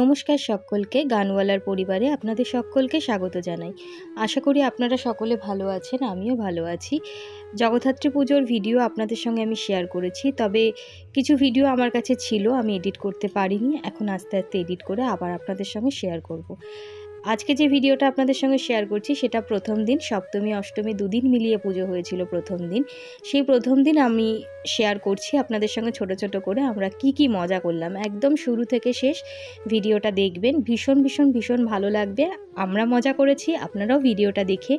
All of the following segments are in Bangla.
নমস্কার সকলকে, গানওয়ালার পরিবারে আপনাদের সকলকে স্বাগত জানাই আশা করি আপনারা সকলে ভালো আছেন, আমিও ভালো আছি জগদ্ধাত্রী পুজোর ভিডিও আপনাদের সঙ্গে আমি শেয়ার করেছি, তবে কিছু ভিডিও আমার কাছে ছিল, আমি এডিট করতে পারিনি, এখন আস্তে আস্তে এডিট করে আবার আপনাদের সঙ্গে শেয়ার করব। আজকে যে ভিডিওটা আপনাদের সঙ্গে শেয়ার করছি, সেটা প্রথম দিন, সপ্তমী, অষ্টমী দুদিন মিলিয়ে পুজো হয়েছিল প্রথম দিন। সেই প্রথম দিন আমি শেয়ার করছি আপনাদের সঙ্গে ছোট ছোট করে, আমরা কি কি মজা করলাম। একদম শুরু থেকে শেষ ভিডিওটা দেখবেন, ভীষণ ভীষণ ভীষণ ভালো লাগবে। আমরা মজা করেছি, আপনারাও ভিডিওটা দেখে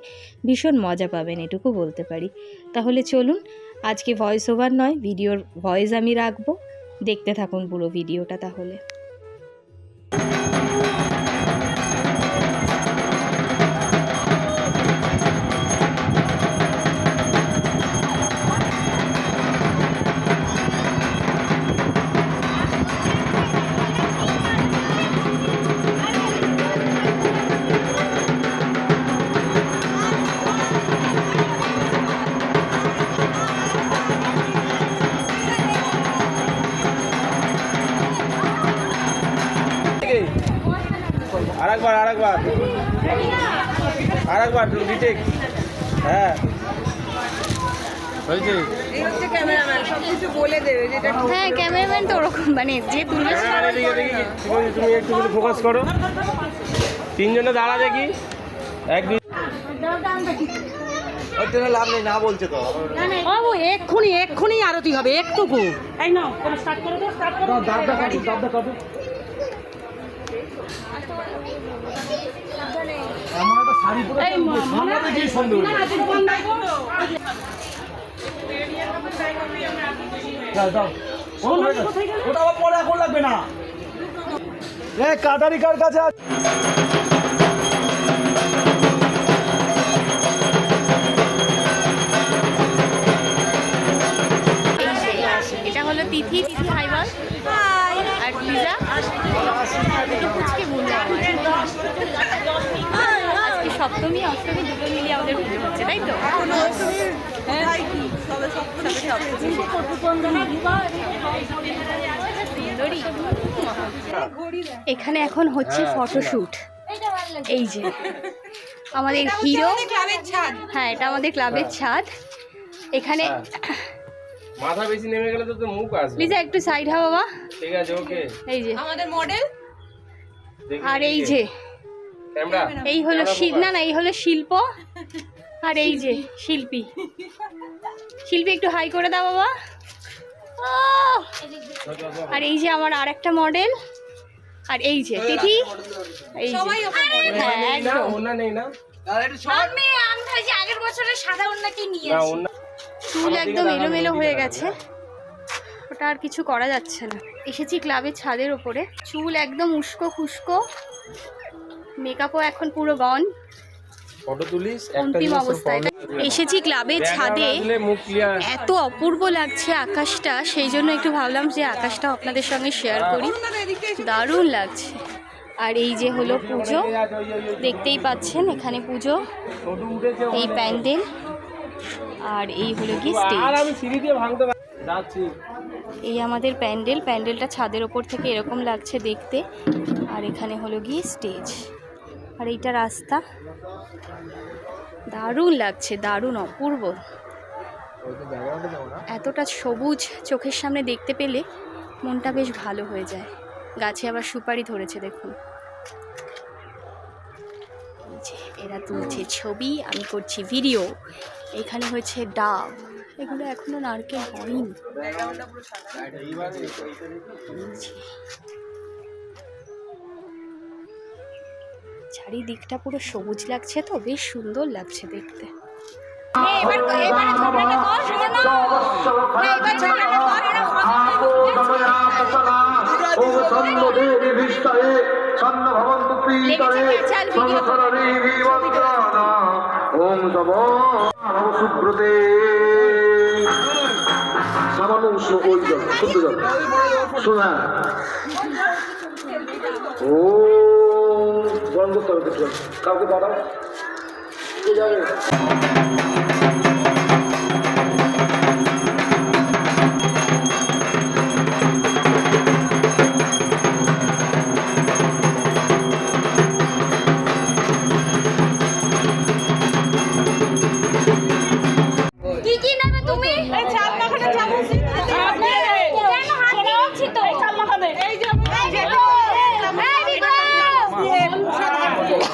ভীষণ মজা পাবেন, এটুকু বলতে পারি। তাহলে চলুন, আজকে ভয়েস ওভার নয়, ভিডিওর ভয়েস আমি রাখব। দেখতে থাকুন পুরো ভিডিওটা তাহলে। আরেকবার আরেকবার। আরেকবার রিটেক হ্যাঁ। হয়েছে? এই হচ্ছে ক্যামেরাম্যান সব কিছু বলে দেবে যেটা হ্যাঁ ক্যামেরাম্যান তো ওরকম মানে যে তুলবে তুমি একটু ফোকাস করো। তিনজনে দাঁড়া দেখি। এক দুই। লাভ নেই না বলছে তো। বাবু এক্ষুনি এক্ষুনি আরতি হবে একটুকু ওটা পরে এখন লাগবে না এ কাটারি কার কাছে অষ্টমী দুটো মিলিয়ে আমাদের পুজো হচ্ছে তাই তো? এখানে এখন হচ্ছে ফটোশ্যুট এই যে আমাদের হিরো ক্লাবের হ্যাঁ এটা আমাদের ক্লাবের ছাদ। এখানে মাথা বেশি নেমে গেলে তো মুখ আসবে। লিজা একটু সাইড হও বাবা। ঠিক আছে ওকে এই যে। আমাদের মডেল আর এই যে এই হলো শি- না না এই হলো শিল্প আর এই যে শিল্পী। শিল্পী। একটু হাই করে দাও বাবা। আর এই যে আমার আর একটা মডেল। আর এই যে তিথি। এই হ্যাঁ আগের বছরের সাদা ওন্নাকে নিয়ে না চুল একদম এলোমেলো হয়ে গেছে। ওটা আর কিছু করা যাচ্ছে না। এসেছি ক্লাবের ছাদের ওপরে। চুল একদম উস্কো খুস্কো। মেকআপও এখন পুরো গন ফটো তুলিস অন্তিম অবস্থায়। এসেছি ক্লাবের ছাদে। এত অপূর্ব লাগছে আকাশটা সেই জন্য একটু ভাবলাম যে আকাশটা আপনাদের সঙ্গে শেয়ার করি। দারুণ লাগছে। আর এই যে হলো পুজো দেখতেই পাচ্ছেন এখানে পুজো এই প্যান্ডেল আর এই হলো কি স্টেজ আমি সিঁড়ি দিয়ে ভাঙতে পার- যাচ্ছি। এই আমাদের প্যান্ডেল প্যান্ডেলটা ছাদের ওপর থেকে এরকম লাগছে দেখতে। আর এখানে হলো গিয়ে স্টেজ আর এইটা রাস্তা। দারুণ লাগছে, দারুণ, অপূর্ব। এতটা সবুজ চোখের সামনে দেখতে পেলে মনটা বেশ ভালো হয়ে যায়। গাছে আবার সুপারি ধরেছে, দেখুন। এরা তুলছে ছবি, আমি করছি ভিডিও। এখানে হয়েছে ডাব। এগুলো এখনও নারকেল হয়নি। চারিদিকটা পুরো সবুজ লাগছে তো বেশ সুন্দর লাগছে দেখতে। সুব্রতে সামান্য উষ্ণ ওই জল শুদ্ধ জল শোনা ও গরম করতে হবে কিছু কাউকে পাঠাও। যাবে?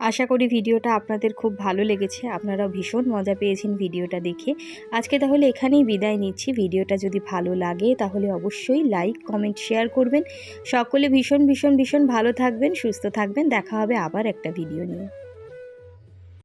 আশা করি ভিডিওটা আপনাদের খুব ভালো লেগেছে। আপনারা ভীষণ মজা পেয়েছেন ভিডিওটা দেখে। আজকে তাহলে এখানেই বিদায় নিচ্ছি। ভিডিওটা যদি ভালো লাগে, তাহলে অবশ্যই লাইক, কমেন্ট, শেয়ার করবেন। সকলে ভীষণ ভীষণ ভীষণ ভালো থাকবেন, সুস্থ থাকবেন। দেখা হবে আবার একটা ভিডিও নিয়ে।